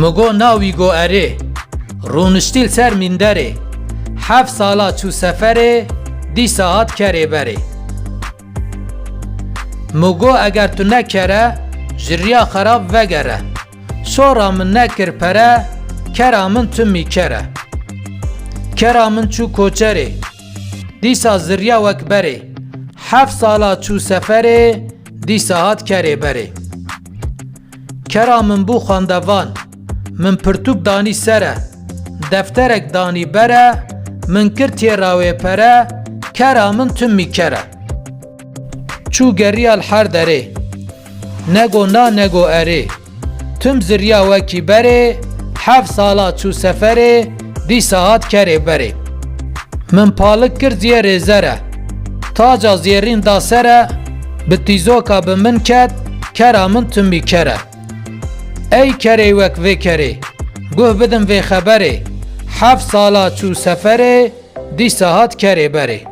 Migo navî go erê Rûniştîl ser minderê Hef sala çû seferê Dîsa hat kerê berê Migo eger tu nekere ji riya xerab vegere Şora min nekir pere Kera min tümî kere Kera min çû koçerê Dîsa ziriya wek berê Hef sala çû seferê Dîsa hat kerê berê Kera min Min pirtûk danî sere Defterek danî bere Min kir têrawê pere Kera min tümî kere Çû geriyal her derê. Nego na nego erê. Tüm ziriya wekî berê Hev sala çû seferê Dîsa hat kerê berê. Min palık kir ziyerê zere Taca ziyerîn da sere Bi tîzoka bi min ket Kera min tümî kere Ey kerê wek vê kerê Guh bidin vê xeberê Hef sala çû seferê Dîsa hat kerê berê